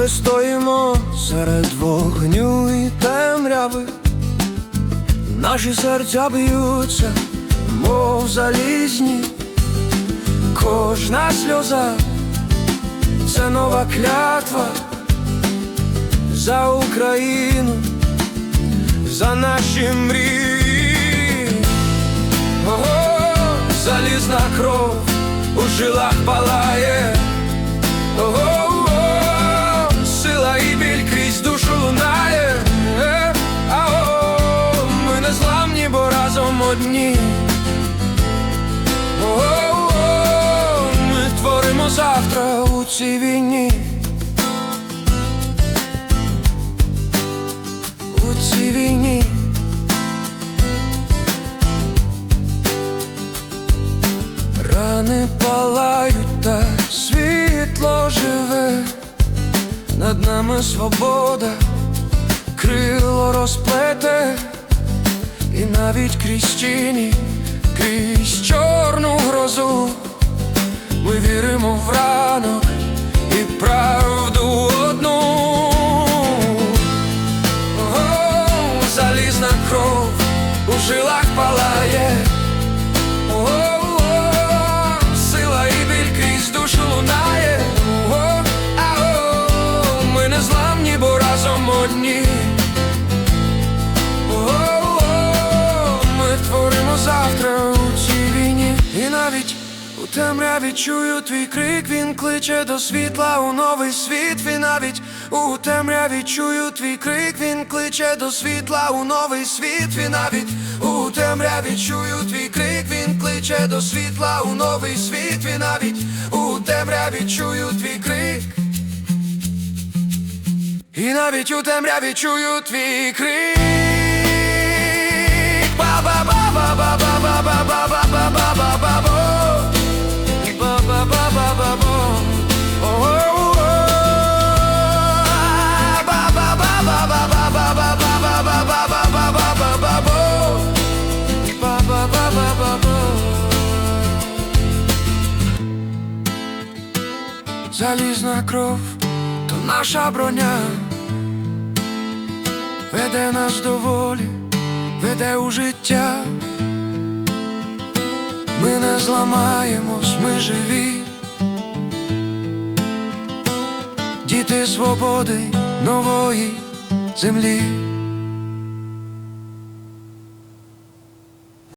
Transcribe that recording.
Ми стоїмо серед вогню і темряви, наші серця б'ються, мов залізні, кожна сльоза це нова клятва за Україну, за наші мрії. Ого, залізна кров у жилах палає. Ого, одні. Ого, ми творимо завтра у цій війні. У цій війні. Рани палають, та світло живе, над нами свобода, крило розплете, навіть крізь тіні, крізь чорну грозу, ми віримо в ранок і правду одну. О, залізна кров у жилах палає. О-о-о, Сила і біль крізь душу лунає. О, ао, Ми не бо разом одні. У темряві чую твій крик, він кличе до світла у новий світ. І навіть у темряві чую твій крик, він кличе до світла у новий світ. І навіть у темряві чую твій крик, він кличе до світла у новий світ. І навіть у темряві чую твій крик. І навіть у темряві чую твій крик. Залізна кров, то наша броня веде нас до волі, веде у життя. Ми не зламаємось, ми живі. Діти свободи нової землі.